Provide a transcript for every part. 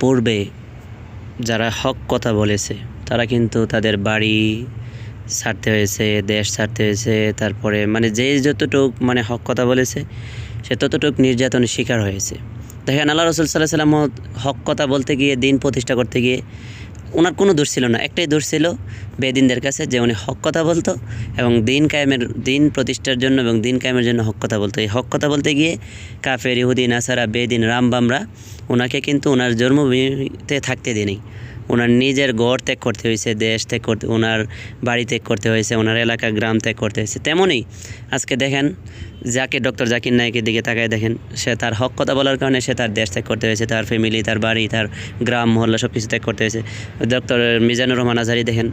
পূর্বে যারা হক কথা বলেছে, তারা কিন্তু তাদের বাড়ি ছাড়তে হয়েছে, দেশ ছাড়তে হয়েছে, তারপরে মানে যে যতটুক মানে হক কথা বলেছে, সে ততটুক নির্যাতনের শিকার হয়েছে। দেখেন আল্লাহ রসুল সাল্লাহ সাল্লাম হক কথা বলতে গিয়ে, দিন প্রতিষ্ঠা করতে গিয়ে ওনার কোনো দোষ ছিল না। একটাই দোষ ছিল বেদিনদের কাছে যে উনি হক কথা বলতো এবং দিন কায়েমের, দিন প্রতিষ্ঠার জন্য এবং দিন কায়েমের জন্য হক কথা বলতো। এই হক কথা বলতে গিয়ে কাফের ইহুদিন আসারা বেদিন, রামবামরা ওনাকে কিন্তু ওনার জন্মভূমিতে থাকতে দেয়নি। ওনার নিজের গড় ত্যাগ করতে হয়েছে, দেশ ত্যাগ করতে, ওনার বাড়ি ত্যাগ করতে হয়েছে, ওনার এলাকা, গ্রাম ত্যাগ করতে হয়েছে। তেমনই আজকে দেখেন, যাকে ডক্টর জাকির নায়কের দিকে তাকায় দেখেন, সে তার হক কথা বলার কারণে সে তার দেশ ত্যাগ করতে হয়েছে, তার ফ্যামিলি তার বাড়ি, তার গ্রাম, মহল্লা সব কিছু ত্যাগ করতে হয়েছে। ডক্টর মিজানুর রহমান আজহারি দেখেন,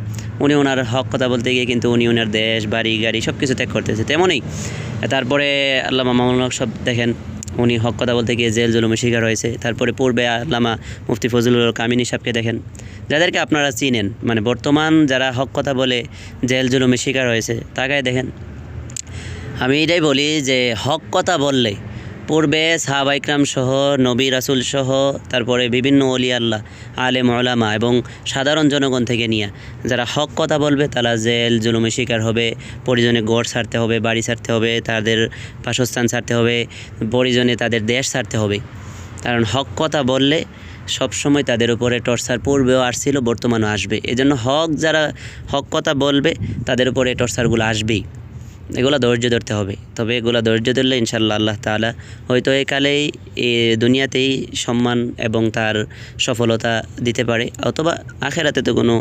উনি ওনার হক কথা বলতে গিয়ে কিন্তু উনি ওনার দেশ, বাড়ি, গাড়ি সব কিছু ত্যাগ করতে হয়েছে। তেমনই তারপরে আল্লামা মামুল সব দেখেন উনি হক কথা বলতে গিয়ে জেল জুলুমের শিকার হয়েছে। তারপরে পূর্বে আল্লামা মুফতি ফজলুল কামিনী সাহেবকে দেখেন। যাদেরকে আপনারা চিনেন মানে বর্তমান যারা হক কথা বলে জেল জুলুমের শিকার হয়েছে তাকায় দেখেন। আমি এটাই বলি যে হক কথা বললে পূর্বে সাহাবাইকরাম সহ, নবী রাসুল সহ, তারপরে বিভিন্ন অলি আল্লাহ, আলেম ওলামা এবং সাধারণ জনগণ থেকে নিয়ে যারা হক কথা বলবে তারা জেল জুলুমে শিকার হবে, পরিজনে গড় ছাড়তে হবে, বাড়ি ছাড়তে হবে, তাদের বাসস্থান ছাড়তে হবে, পরিজনে তাদের দেশ ছাড়তে হবে। কারণ হক কথা বললে সবসময় তাদের উপরে টর্চার পূর্বেও আসছিল, বর্তমানেও আসবে। এজন্য হক যারা হক কথা বলবে তাদের উপরে টর্চারগুলো আসবেই। এগুলো ধৈর্য ধরতে হবে। তবে এগুলো ধৈর্য ধরলে ইনশাল্লাহ আল্লাহ তাআলা হয়তো একালেই এ দুনিয়াতেই সম্মান এবং তার সফলতা দিতে পারে। অথবা আখেরাতে তো কোনো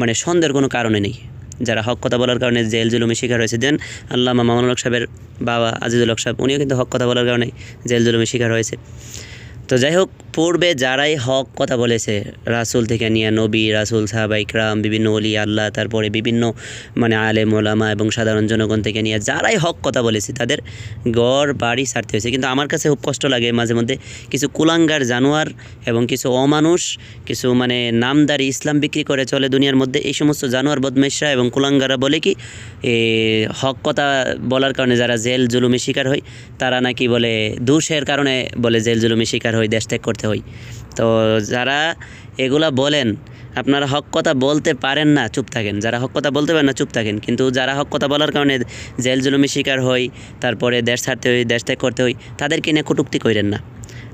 মানে সন্দেহের কোনো কারণে নেই। যারা হক কথা বলার কারণে জেল জুলুমে শিকার হয়েছে, দেন আল্লাহ মামুল হক সাহেবের বাবা আজিজুল হক সাহেব, উনিও কিন্তু হক কথা বলার কারণে জেল জুলুমে শিকার হয়েছে। তো যাই হোক পূর্বে যারাই হক কথা বলেছে। রাসুল থেকে নিয়ে নবী, রাসুল, সাহাবা ইকরাম, বিভিন্ন অলি আল্লাহ, তারপরে বিভিন্ন মানে আলেম, ওলামা এবং সাধারণ জনগণ থেকে নিয়ে যারাই হক কথা বলেছে, তাদের গড়, বাড়ি ছাড়তে হয়েছে। কিন্তু আমার কাছে খুব কষ্ট লাগে মাঝে মধ্যে কিছু কুলাঙ্গার জানোয়ার এবং কিছু অমানুষ, কিছু মানে নামদারি ইসলাম বিক্রি করে চলে দুনিয়ার মধ্যে। এই সমস্ত জানোয়ার, বদমেশরা এবং কুলাঙ্গারা বলে কি হক কথা বলার কারণে যারা জেল জুলুমে শিকার হয়, তারা নাকি বলে দোষের কারণে বলে জেল জুলুমে শিকার হয়, দেশ ত্যাগ করতে হয় তো যারা এগুলা বলেন, আপনারা হক কথা বলতে পারেন না, চুপ থাকেন। যারা হক কথা বলতে পারেন না, চুপ থাকেন। কিন্তু যারা হক কথা বলার কারণে জেল জুলুমে শিকার হয় তারপরে দেশ ছাড়তে হয় দেশ ত্যাগ করতে হয় তাদেরকে নিয়ে কটুক্তি করেন না।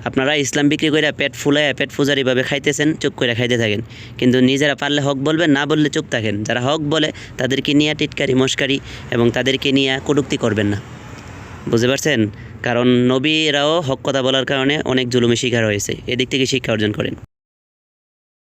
আপনারা ইসলাম বিক্রি করে পেট ফুলায় পেট ফুজারিভাবে খাইতেছেন, চুপ করে খাইতে থাকেন। কিন্তু নিজেরা পারলে হক বলবেন, না বললে চুপ থাকেন। যারা হক বলে, তাদেরকে নিয়ে টিটকারি মস্কারি এবং তাদেরকে নিয়ে কটুক্তি করবেন না। বুঝতে পারছেন? কারণ নবীরাও হক কথা বলার কারণে অনেক জুলুমের শিকার হয়েছে। এদিক থেকে শিক্ষা অর্জন করেন।